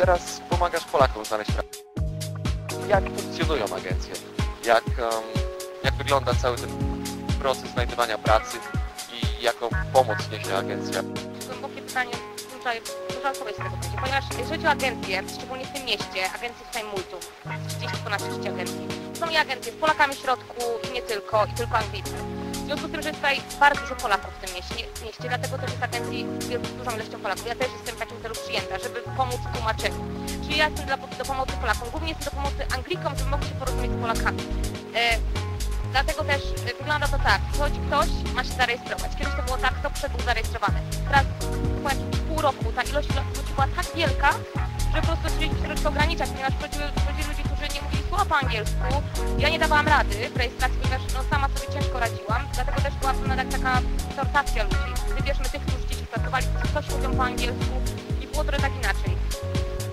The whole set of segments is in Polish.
teraz pomagasz Polakom znaleźć pracę. Jak funkcjonują agencje? Jak, em, jak wygląda cały ten proces znajdywania pracy i jaką pomoc niesie agencja? głębokie pytanie, dużo odpowiedź na tego będzie, ponieważ jeżeli chodzi o agencje, szczególnie w tym mieście, agencje tutaj multów, gdzieś ponad 30 agencji, są i agencje z Polakami w środku i nie tylko, i tylko Anglicy. W związku z tym, że jest tutaj bardzo dużo Polaków w tym mieście, mieście dlatego też jest agencji z dużą ilością Polaków. Ja też jestem w takim celu przyjęta, żeby pomóc w tłumaczeniu. Czyli ja jestem dla, do pomocy Polakom, głównie jestem do pomocy Anglikom, żeby mogli się porozumieć z Polakami. E, Dlatego też e, wygląda to tak, przychodzi ktoś, ma się zarejestrować. Kiedyś to było tak, kto przed był zarejestrowany. Teraz po jakimś pół roku ta ilość ludzi była tak wielka, że po prostu chcieliśmy troszkę ograniczać, ponieważ przychodziły, po angielsku. Ja nie dawałam rady w rejestracji, ponieważ no, sama sobie ciężko radziłam, dlatego też była pewna tak, taka sortacja ludzi. Wybierzmy tych, którzy gdzieś pracowali, coś mówią po angielsku i było trochę tak inaczej.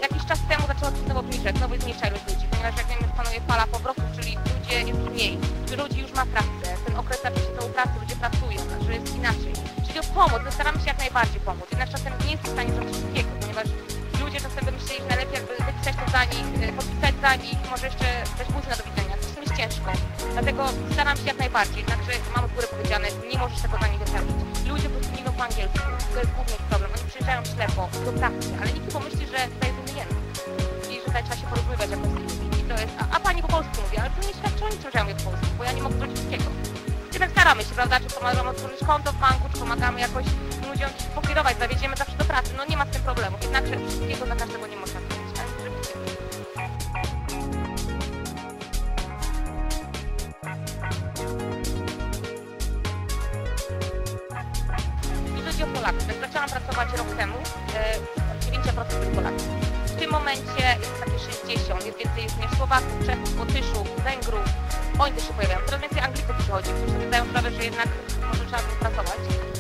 Jakiś czas temu zaczęło się znowu obniżać, znowu zmniejsza ludzi, ponieważ jak wiemy panuje fala powrotów, czyli ludzie jest mniej, że ludzi już ma pracę, ten okres tą pracę, ludzie pracują, że jest inaczej. Czyli o pomoc, my staramy się jak najbardziej pomóc, jednak czasem nie jest w stanie zrobić wszystkiego, ponieważ ludzie czasem by myśleli, że najlepiej jakby wypisać to za nich, e, podpisać za nich, może jeszcze dać buzi na do widzenia, czasem jest ciężko. Dlatego staram się jak najbardziej, jednakże mam z góry powiedziane, nie możesz tego za nich wypełnić. Ludzie po prostu nie po angielsku, to jest główny problem, oni przyjeżdżają ślepo do pracy, ale nikt nie pomyśli, że tutaj jest inny język i że tutaj trzeba się porozumiewać ludźmi. I to jest, a, a pani po polsku mówi, ale to nie świadczy o niczym, że ja mówię po polsku, bo ja nie mogę zrobić wszystkiego. Jednak staramy się, prawda, czy pomagamy otworzyć konto w banku, czy pomagamy jakoś ludziom gdzieś pokierować, zawieziemy zawsze pracy, no nie ma z tym problemu. Jednakże wszystkiego dla każdego nie można zrobić, zrobicie. Jeśli chodzi o Polaków, jak zaczęłam pracować rok temu, e, 9% byli Polaków. W tym momencie jest takie 60, jest więcej również Słowaków, Czechów, Łotyszów, Węgrów. Oni też się pojawiają. Coraz więcej Anglików przychodzi, którzy sobie zdają sprawę, że jednak może trzeba pracować.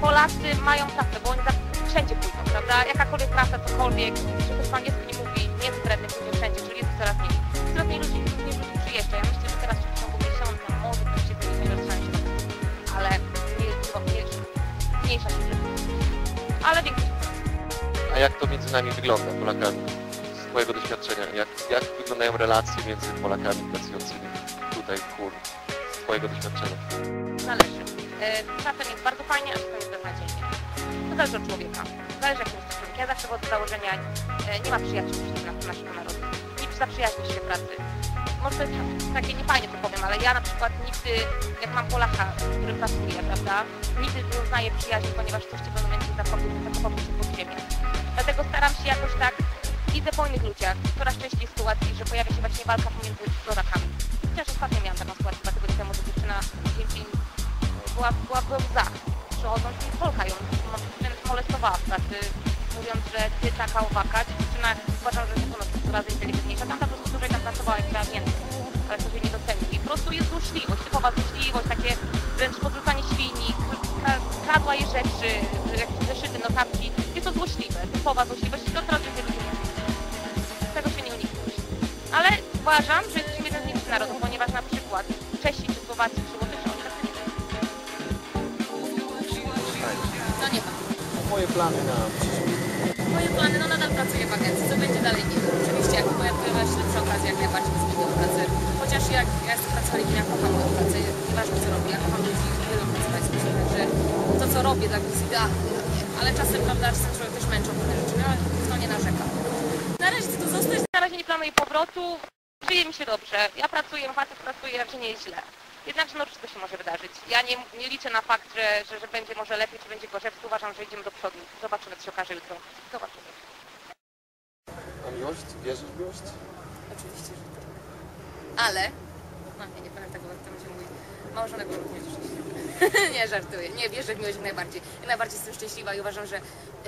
Polacy mają pracę, bo oni za, wszędzie pójdą, prawda? Jakakolwiek praca, cokolwiek, że ktoś po angielsku nie mówi, nie jest wredny, pójdzie wszędzie, czyli jest coraz mniej. Coraz mniej ludzi, mniej ludzi przyjeżdża. Ja myślę, że teraz w ciągu miesiąca może ktoś się zmieni, rozstanie się ale nie, nie, mniejsza się Ale większość A jak to między nami wygląda, Polakami? Z Twojego doświadczenia, jak, jak wyglądają relacje między Polakami pracującymi tutaj w Kur? Z Twojego doświadczenia. zależy. E, Czasem jest bardzo fajnie, a czasem jest beznadziejnie. To zależy od człowieka. Zależy jakim jest człowiek. Ja zawsze od założenia e, nie ma przyjaciół w naszego narodu. Nie zaprzyjaźnisz się pracy. Może to jest takie niefajnie to powiem, ale ja na przykład nigdy, jak mam Polaka, z którym pracuję, prawda, nigdy nie uznaję przyjaźni, ponieważ coś cię w pewnym momencie zakopie, zakopał się pod ziemię. Dlatego staram się jakoś tak, widzę po innych ludziach, coraz częściej sytuacji, że pojawia się właśnie walka pomiędzy rodakami. Chociaż ostatnio miałam taką sytuację dwa tygodnie temu, że dziewczyna dzięki była, była we łzach, przychodząc i Polka ją molestowała w pracy, mówiąc, że ty taka owaka, dziewczyna uważam, że jest ponad razy inteligentniejsza, tamta po prostu dłużej tam pracowała i chciała więcej, ale ktoś jej nie docenił. I po prostu jest złośliwość, typowa złośliwość, takie wręcz podrzucanie świni, kra- kradła jej rzeczy, jakieś zeszyty, notatki. Jest to złośliwe, typowa złośliwość plany na przyszłość. Moje plany, no nadal pracuję w agencji, co będzie dalej nie wiem. Oczywiście jak pojawiła się lepsza okazja, jak najbardziej bym zmieniła pracę. Chociaż jak ja jestem pracownikiem, ja kocham moją pracę, nieważne co robię, ja kocham ludzi, lubię pracować z ludźmi, że to co robię tak jest idealne. Ale czasem, prawda, czasem człowiek też męczą pewne rzeczy, no ale kto nie narzeka. Na razie chcę tu zostać, Na razie nie planuję powrotu, żyje mi się dobrze. Ja pracuję, facet pracuje, raczej nie jest źle. Jednakże no wszystko się może wydarzyć. Ja nie, nie liczę na fakt, że, że, że będzie może lepiej, czy będzie gorzej. Prostu uważam, że idziemy do przodu. Zobaczymy, co się okaże jutro. Zobaczymy. A miłość? Wierzysz w miłość? oczywiście, że tak. Ale, no nie, nie powiem tego, jak to będzie mój małżonek nie, żartuję. Nie, wierzę w miłość jak najbardziej. Jak najbardziej jestem szczęśliwa i uważam, że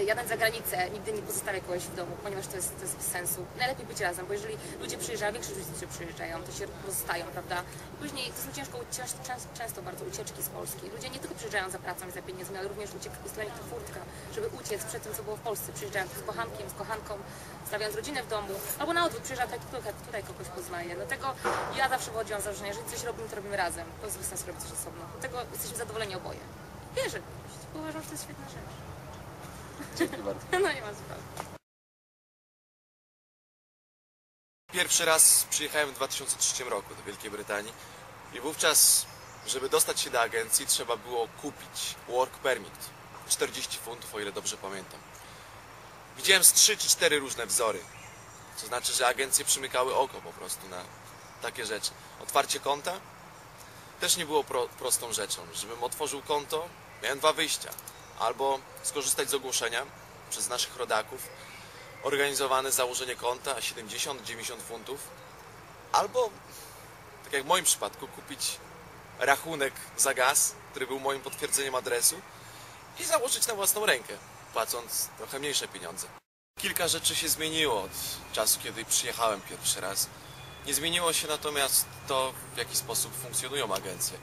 jadąc za granicę nigdy nie pozostawię kogoś w domu, ponieważ to jest, to jest bez sensu. Najlepiej być razem, bo jeżeli ludzie przyjeżdżają, większość ludzi, którzy przyjeżdżają, to się pozostają, prawda? Później to są ciężko, często, bardzo ucieczki z Polski. Ludzie nie tylko przyjeżdżają za pracą i za pieniędzmi, ale również uciek, jest dla nich to furtka, żeby uciec przed tym, co było w Polsce. Przyjeżdżają z kochankiem, z kochanką, stawiając rodzinę w domu, albo na odwrót, przyjeżdża tutaj, tutaj, tutaj kogoś poznaje. Dlatego ja zawsze wychodziłam z założenia, że coś robimy, to robimy razem. To jest bez sensu robić coś osobno. Dlatego jesteśmy zadowoleni oboje. Wierzę uważam, że to jest świetna rzecz. Dzięki bardzo. No nie ma sprawy. pierwszy raz przyjechałem w 2003 roku do Wielkiej Brytanii i wówczas, żeby dostać się do agencji, trzeba było kupić work permit. 40 funtów, o ile dobrze pamiętam. Widziałem z 3 czy 4 różne wzory. Co znaczy, że agencje przymykały oko po prostu na takie rzeczy. Otwarcie konta też nie było pro, prostą rzeczą. Żebym otworzył konto, miałem dwa wyjścia. Albo skorzystać z ogłoszenia przez naszych rodaków, organizowane założenie konta 70-90 funtów, albo, tak jak w moim przypadku, kupić rachunek za gaz, który był moim potwierdzeniem adresu i założyć na własną rękę, płacąc trochę mniejsze pieniądze. Kilka rzeczy się zmieniło od czasu, kiedy przyjechałem pierwszy raz. Nie zmieniło się natomiast to, w jaki sposób funkcjonują agencje.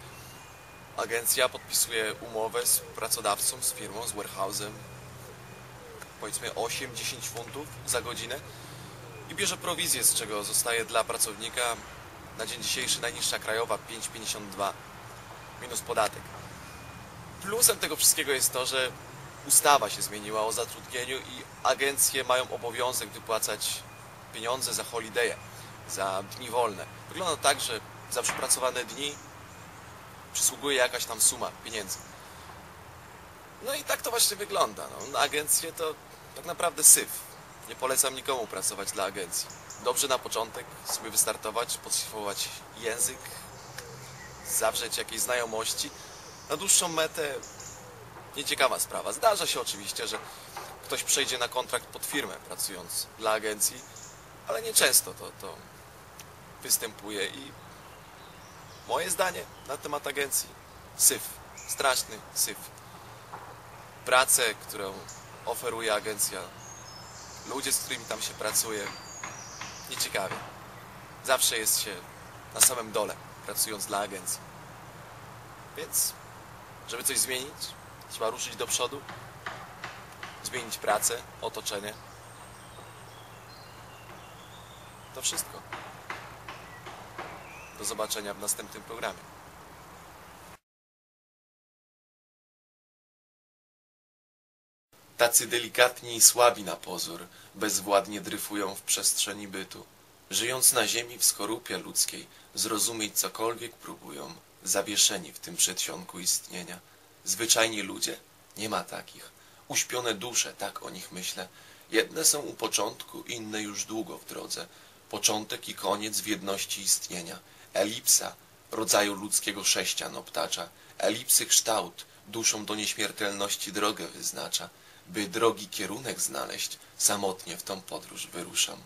Agencja podpisuje umowę z pracodawcą, z firmą, z warehouse'em, powiedzmy 8-10 funtów za godzinę i bierze prowizję, z czego zostaje dla pracownika na dzień dzisiejszy najniższa krajowa 5,52 minus podatek. Plusem tego wszystkiego jest to, że ustawa się zmieniła o zatrudnieniu i agencje mają obowiązek wypłacać pieniądze za holidaye, za dni wolne. Wygląda tak, że za przepracowane dni przysługuje jakaś tam suma pieniędzy. No i tak to właśnie wygląda. No, na agencję to tak naprawdę syf. Nie polecam nikomu pracować dla agencji. Dobrze na początek sobie wystartować, podszlifować język, zawrzeć jakieś znajomości. Na dłuższą metę nieciekawa sprawa. Zdarza się oczywiście, że ktoś przejdzie na kontrakt pod firmę pracując dla agencji, ale nieczęsto to, to występuje i moje zdanie na temat agencji syf. Straszny syf pracę, którą oferuje agencja, ludzie, z którymi tam się pracuje, nieciekawie. Zawsze jest się na samym dole, pracując dla agencji. Więc, żeby coś zmienić, trzeba ruszyć do przodu, zmienić pracę, otoczenie. To wszystko. Do zobaczenia w następnym programie. Tacy delikatni i słabi na pozór, bezwładnie dryfują w przestrzeni bytu. Żyjąc na ziemi w skorupie ludzkiej, zrozumieć cokolwiek próbują, zawieszeni w tym przedsionku istnienia. Zwyczajni ludzie? Nie ma takich. Uśpione dusze, tak o nich myślę. Jedne są u początku, inne już długo w drodze. Początek i koniec w jedności istnienia. Elipsa, rodzaju ludzkiego sześcian obtacza. Elipsy kształt, duszą do nieśmiertelności drogę wyznacza. By drogi kierunek znaleźć, samotnie w tą podróż wyruszam.